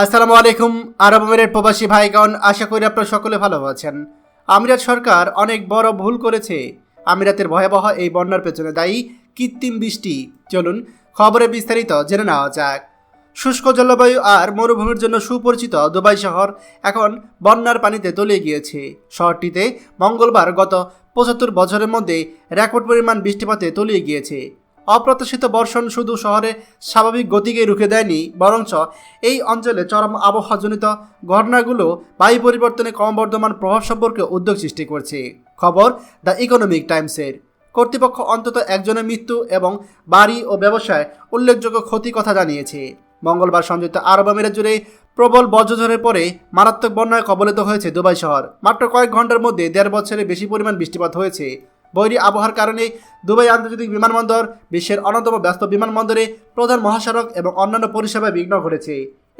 আসসালামু আলাইকুম, আরব আমিরের প্রবাসী ভাইগণ, আশা করি আপনারা সকলে ভালো আছেন। আমিরাত সরকার অনেক বড় ভুল করেছে। আমিরাতের ভয়াবহ এই বন্যার পেছনে দায়ী কৃত্রিম বৃষ্টি। চলুন খবরে বিস্তারিত জেনে নেওয়া যাক। শুষ্ক জলবায়ু আর মরুভূমির জন্য সুপরিচিত দুবাই শহর এখন বন্যার পানিতে তলিয়ে গিয়েছে। শহরটিতে মঙ্গলবার গত পঁচাত্তর বছরের মধ্যে রেকর্ড পরিমাণ বৃষ্টিপাতে তলিয়ে গিয়েছে। অপ্রত্যাশিত বর্ষণ শুধু শহরে স্বাভাবিক গতিকে রুখে দেয়নি, বরঞ্চ এই অঞ্চলে চরম আবহাওয়াজনিত ঘটনাগুলো বায়ু পরিবর্তনে ক্রমবর্ধমান প্রভাব সম্পর্কে উদ্যোগ সৃষ্টি করছে। খবর দ্য ইকোনমিক টাইমসের কর্তৃপক্ষ অন্তত একজনের মৃত্যু এবং বাড়ি ও ব্যবসায় উল্লেখযোগ্য ক্ষতি কথা জানিয়েছে। মঙ্গলবার সংযুক্ত আরব আমিরাত জুড়ে প্রবল বজ্রঝড়ের পরে মারাত্মক বন্যায় কবলিত হয়েছে দুবাই শহর। মাত্র কয়েক ঘণ্টার মধ্যে দেড় বছরের বেশি পরিমাণ বৃষ্টিপাত হয়েছে। বৈরী আবহাওয়ার কারণে দুবাই আন্তর্জাতিক বিমানবন্দর বিশ্বের অন্যতম ব্যস্ত বিমানবন্দরে প্রধান মহাসড়ক এবং অন্যান্য পরিষেবায় বিঘ্ন ঘটেছে।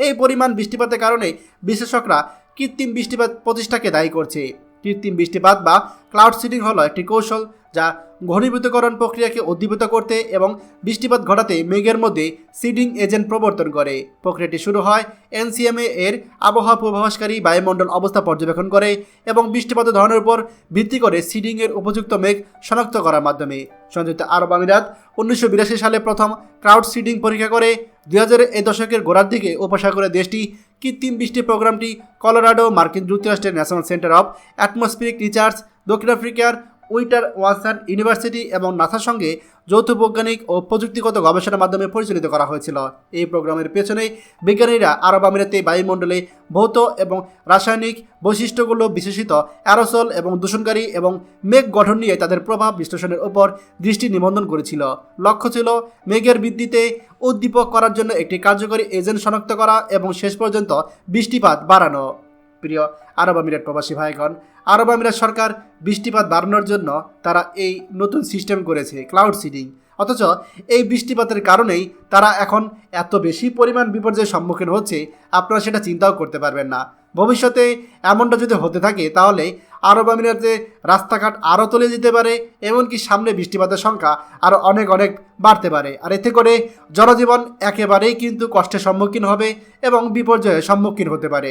এই পরিমাণ বৃষ্টিপাতের কারণে বিশ্লেষকরা কৃত্রিম বৃষ্টিপাত প্রতিষ্ঠাকে দায়ী করছে। কৃত্রিম বৃষ্টিপাত বা ক্লাউড সিডিং হলো একটি কৌশল যা ঘনীভূতকরণ প্রক্রিয়াকে উদ্দীপিত করতে এবং বৃষ্টিপাত ঘটাতে মেঘের মধ্যে সিডিং এজেন্ট প্রবর্তন করে। প্রক্রিয়াটি শুরু হয় এনসিএমএ এর আবহাওয়া পূর্বাভাসকারী বায়ুমণ্ডল অবস্থা পর্যবেক্ষণ করে এবং বৃষ্টিপাতের ধরনের উপর ভিত্তি করে সিডিংয়ের উপযুক্ত মেঘ শনাক্ত করার মাধ্যমে। সংযুক্ত আরব আমিরাত উনিশশো বিরাশি সালে প্রথম ক্রাউড সিডিং পরীক্ষা করে। দুই হাজারের এই দশকের গোড়ার দিকে উপসাগরের দেশটি কৃত্রিম বৃষ্টি প্রোগ্রামটি কলোরাডো মার্কিন যুক্তরাষ্ট্রের National Center of Atmospheric research দক্ষিণ আফ্রিকার উইটার ওয়াসান ইউনিভার্সিটি এবং নাসার সঙ্গে যৌথ বৈজ্ঞানিক ও প্রযুক্তিগত গবেষণার মাধ্যমে পরিচালিত করা হয়েছিল। এই প্রোগ্রামের পেছনে বিজ্ঞানীরা আরব আমিরাতে বায়ুমণ্ডলে ভৌত এবং রাসায়নিক বৈশিষ্ট্যগুলো বিশেষিত অ্যারোসল এবং দূষণকারী এবং মেঘ গঠন নিয়ে তাদের প্রভাব বিশ্লেষণের উপর দৃষ্টি নিবন্ধন করেছিল। লক্ষ্য ছিল মেঘের বৃদ্ধিতে উদ্দীপক করার জন্য একটি কার্যকরী এজেন্ট শনাক্ত করা এবং শেষ পর্যন্ত বৃষ্টিপাত বাড়ানো। প্রিয় আরব আমিরাত প্রবাসী ভাইগণ, আরব আমিরাত সরকার বৃষ্টিপাত বাড়ানোর জন্য তারা এই নতুন সিস্টেম করেছে ক্লাউড সিডিং অথচ এই বৃষ্টিপাতের কারণেই তারা এখন এত বেশি পরিমাণ বিপর্যয়ের সম্মুখীন হচ্ছে, আপনারা সেটা চিন্তাও করতে পারবেন না। ভবিষ্যতে এমনটা যদি হতে থাকে, তাহলে আরব আমিরাতে রাস্তাঘাট আরও তলে যেতে পারে, এমনকি সামনে বৃষ্টিপাতের সংখ্যা আরও অনেক অনেক বাড়তে পারে। আর এতে করে জনজীবন একেবারেই কিন্তু কষ্টের সম্মুখীন হবে এবং বিপর্যয়ের সম্মুখীন হতে পারে।